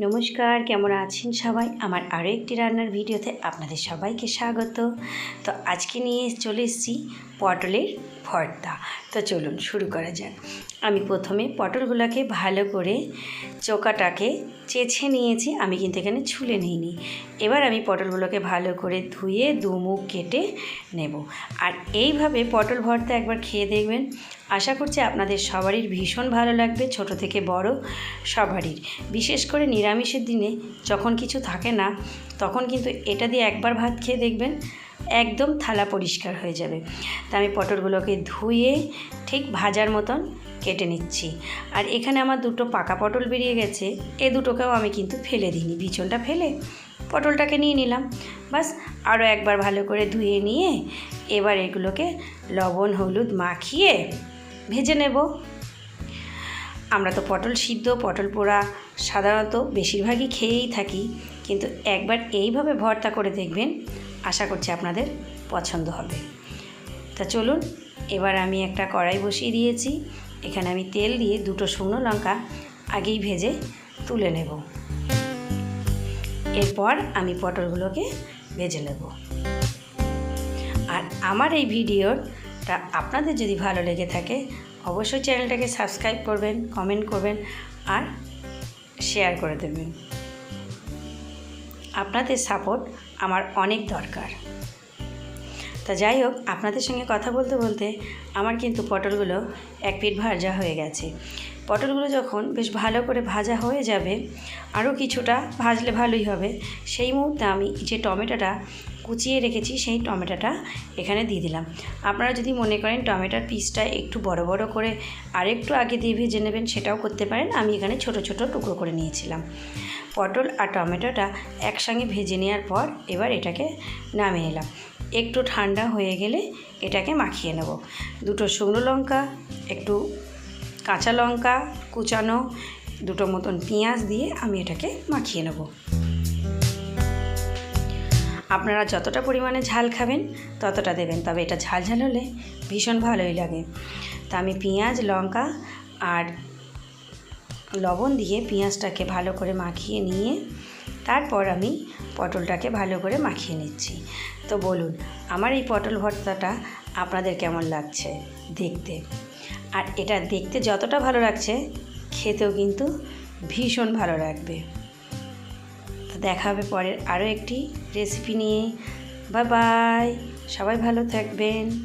নমস্কার, কেমন আছেন সবাই? আমার আরও একটি রান্নার ভিডিওতে আপনাদের সবাইকে স্বাগত। তো আজকে নিয়ে চলে এসেছি পটলের ভর্তা তো চলুন শুরু করা যাক। আমি প্রথমে পটলগুলোকে ভালো করে চোকাটাকে চেছে নিয়েছি। আমি কিন্তু এখানে ছুলে নিইনি। এবার আমি পটলগুলোকে ভালো করে ধুয়ে দুমুখ কেটে নেব। আর এইভাবে পটল ভর্তা একবার খেয়ে দেখবেন। আশা করছি আপনাদের সবারই ভীষণ ভালো লাগবে, ছোট থেকে বড় সবারই। বিশেষ করে নিরামিষের দিনে যখন কিছু থাকে না, তখন কিন্তু এটা দিয়ে একবার ভাত খেয়ে দেখবেন। একদম থালা পরিষ্কার হয়ে যাবে। তা আমি পটলগুলোকে ধুয়ে ঠিক ভাজার মতন কেটে নিচ্ছি। আর এখানে আমার দুটো পাকা পটল বেরিয়ে গেছে। এ দুটোকেও আমি কিন্তু ফেলে দিইনি। বিচনটা ফেলে পটলটাকে নিয়ে নিলাম। বাস আরও একবার ভালো করে ধুয়ে নিয়ে এবার এগুলোকে লবণ, হলুদ মাখিয়ে ভেজে নেব। আমরা তো পটল সিদ্ধ, পটল পোড়া সাধারণত বেশিরভাগই খেয়েই থাকি। কিন্তু একবার এইভাবে ভর্তা করে দেখবেন আশা করছি আপনাদের পছন্দ হবে। তা চলুন, এবার আমি একটা কড়াই বসিয়ে দিয়েছি। এখানে আমি তেল দিয়ে দুটো শুকনো লঙ্কা আগেই ভেজে তুলে নেব। এরপর আমি পটলগুলোকে ভেজে নেব। আর আমার এই ভিডিওটা আপনাদের যদি ভালো লেগে থাকে, অবশ্যই চ্যানেলটাকে সাবস্ক্রাইব করবেন, কমেন্ট করবেন আর শেয়ার করে দেবেন। আপনাদের সাপোর্ট আমার অনেক দরকার। তা যাই হোক, আপনাদের সঙ্গে কথা বলতে বলতে আমার কিন্তু পটলগুলো এক পিঠ ভাজা হয়ে গেছে। পটলগুলো যখন বেশ ভালো করে ভাজা হয়ে যাবে, আরও কিছুটা ভাজলে ভালোই হবে। সেই মুহূর্তে আমি যে টমেটোটা কুচিয়ে রেখেছি, সেই টমেটোটা এখানে দিয়ে দিলাম। আপনারা যদি মনে করেন টমেটোর পিসটা একটু বড় বড় করে আরেকটু আগে দিয়ে ভেজে নেবেন, সেটাও করতে পারেন। আমি এখানে ছোট ছোট টুকরো করে নিয়েছিলাম। পটল আর টমেটোটা একসঙ্গে ভেজে নেওয়ার পর এবার এটাকে নামিয়ে নিলাম। একটু ঠান্ডা হয়ে গেলে এটাকে মাখিয়ে নেব। দুটো শুকনো লঙ্কা, একটু কাঁচা লঙ্কা কুচানো, দুটো মতন পেঁয়াজ দিয়ে আমি এটাকে মাখিয়ে নেব। আপনারা যতটা পরিমাণে ঝাল খাবেন ততটা দেবেন, তবে এটা ঝাল ঝাল হলে ভীষণ ভালোই লাগে। তা আমি পেঁয়াজ, লঙ্কা আর লবণ দিয়ে পেঁয়াজটাকে ভালো করে মাখিয়ে নিয়ে তারপর আমি পটলটাকে ভালো করে মাখিয়ে নিচ্ছি। তো বলুন, আমার এই পটল ভর্তাটা আপনাদের কেমন লাগছে দেখতে? আর এটা দেখতে যতটা ভালো লাগছে, খেতেও কিন্তু ভীষণ ভালো লাগবে। তো দেখা হবে পরের আরও একটি রেসিপি নিয়ে। বাই বাই সবাই ভালো থাকবেন।